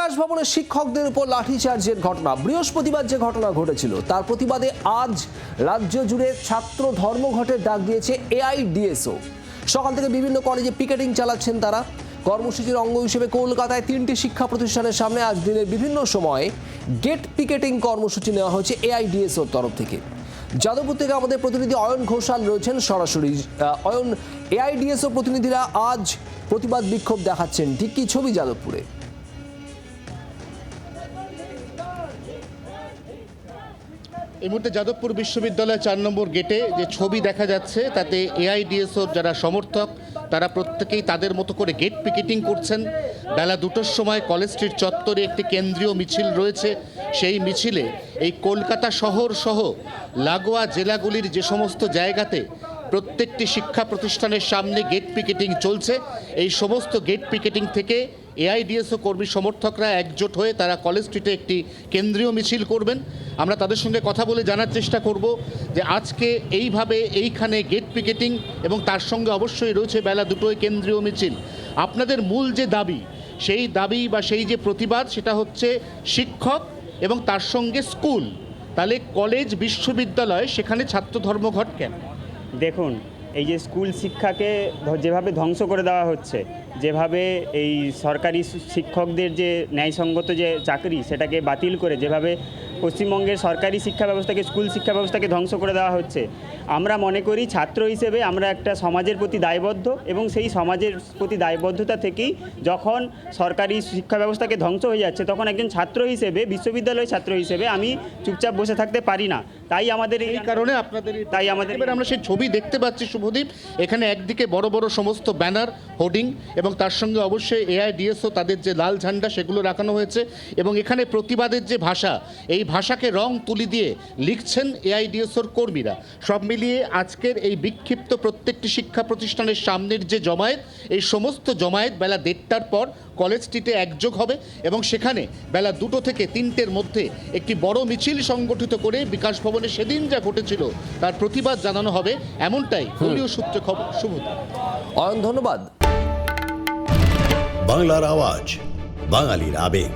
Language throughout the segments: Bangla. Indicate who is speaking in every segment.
Speaker 1: বিকাশ ভবনের শিক্ষকদের উপর লাঠিচার্জের ঘটনা। বৃহস্পতিবার যে ঘটনা ঘটেছিল, তার প্রতিবাদে আজ রাজ্য জুড়ে ছাত্র ধর্মঘটের ডাক দিয়েছে এআইডিএসও। সকাল থেকে বিভিন্ন কলেজে পিকেটিং চালাচ্ছেন তারা। কর্মসূচির অঙ্গ হিসেবে কলকাতায় তিনটি শিক্ষা প্রতিষ্ঠানের সামনে আজ দিনের বিভিন্ন সময়ে গেট পিকেটিং কর্মসূচি নেওয়া হয়েছে এআইডিএসওর তরফ থেকে। যাদবপুর থেকে আমাদের প্রতিনিধি অয়ন ঘোষাল রয়েছেন সরাসরি। অয়ন, এআইডিএসও প্রতিনিধিরা আজ প্রতিবাদ বিক্ষোভ দেখাচ্ছেন। ঠিক কি ছবি যাদবপুরে?
Speaker 2: এই মুহূর্তে যাদবপুর বিশ্ববিদ্যালয়ের চার নম্বর গেটে যে ছবি দেখা যাচ্ছে, তাতে এআইডিএসওর যারা সমর্থক, তারা প্রত্যেকেই তাদের মতো করে গেট পিকেটিং করছেন। বেলা দুটোর সময় কলেজ স্ট্রিট চত্বরে একটি কেন্দ্রীয় মিছিল রয়েছে। সেই মিছিলে এই কলকাতা শহর সহ লাগোয়া জেলাগুলির যে সমস্ত জায়গাতে প্রত্যেকটি শিক্ষা প্রতিষ্ঠানের সামনে গেট পিকেটিং চলছে। এই সমস্ত গেট পিকেটিং থেকে এআইডিএসও কর্মী সমর্থকরা একজোট হয়ে তারা কলেজ স্ট্রিটে একটি কেন্দ্রীয় মিছিল করবেন। আমরা তাদের সঙ্গে কথা বলে জানার চেষ্টা করব যে আজকে এইভাবে এইখানে গেট পিকেটিং এবং তার সঙ্গে অবশ্যই রয়েছে বেলা দুটোয় কেন্দ্রীয় মিছিল। আপনাদের মূল যে দাবি, সেই দাবি বা সেই যে প্রতিবাদ সেটা হচ্ছে শিক্ষক এবং তার সঙ্গে স্কুল। তাহলে কলেজ বিশ্ববিদ্যালয়, সেখানে ছাত্র ধর্মঘট কেন?
Speaker 3: দেখুন, এই যে স্কুল শিক্ষাকে যেভাবে ধ্বংস করে দেওয়া হচ্ছে, যেভাবে এই সরকারি শিক্ষকদের যে ন্যায়সঙ্গত যে চাকরি, সেটাকে বাতিল করে, যেভাবে পশ্চিমবঙ্গের সরকারি শিক্ষা ব্যবস্থাকে স্কুল শিক্ষা ব্যবস্থাকে ধ্বংস করে দেওয়া হচ্ছে। আমরা মনে করি ছাত্র হিসেবে আমরা একটা সমাজের প্রতি দায়বদ্ধ এবং সেই সমাজের প্রতি দায়বদ্ধতা থেকেই যখন সরকারি শিক্ষা ব্যবস্থাকে ধ্বংস হয়ে যাচ্ছে তখন একজন ছাত্র হিসেবে বিশ্ববিদ্যালয় ছাত্র হিসেবে আমি চুপচাপ বসে থাকতে পারি না। তাই আমাদের এই
Speaker 2: কারণে আপনাদের
Speaker 3: তাই আমাদের-
Speaker 2: এবার আমরা সেই ছবি দেখতে পাচ্ছি শুভদীপ। এখানে একদিকে বড় বড় সমস্ত ব্যানার হোর্ডিং এবং তার সঙ্গে অবশ্যই এআইডিএসও তাদের যে লাল ঝান্ডা সেগুলো রাখানো হয়েছে এবং এখানে প্রতিবাদের যে ভাষা এই ভাষাকে রং তুলি দিয়ে লিখছেন এআইডিএসওর কর্মীরা। সব মিলিয়ে আজকের এই বিক্ষিপ্ত প্রত্যেকটি শিক্ষা প্রতিষ্ঠানের সামনের যে জমায়েত এই সমস্ত জমায়েত বেলা দেড়টার পর কলেজ স্ট্রিটে একযোগ হবে এবং সেখানে বেলা দুটো থেকে তিনটের মধ্যে একটি বড় মিছিল সংগঠিত করে বিকাশ ভবনে সেদিন যা ঘটেছিল তার প্রতিবাদ জানানো হবে এমনটাই দলীয় সূত্রে খবর। শুভ
Speaker 1: অয়ন ধন্যবাদ।
Speaker 4: বাংলার আওয়াজ বাঙালির আবেগ।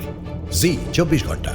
Speaker 4: জি চব্বিশ ঘণ্টা।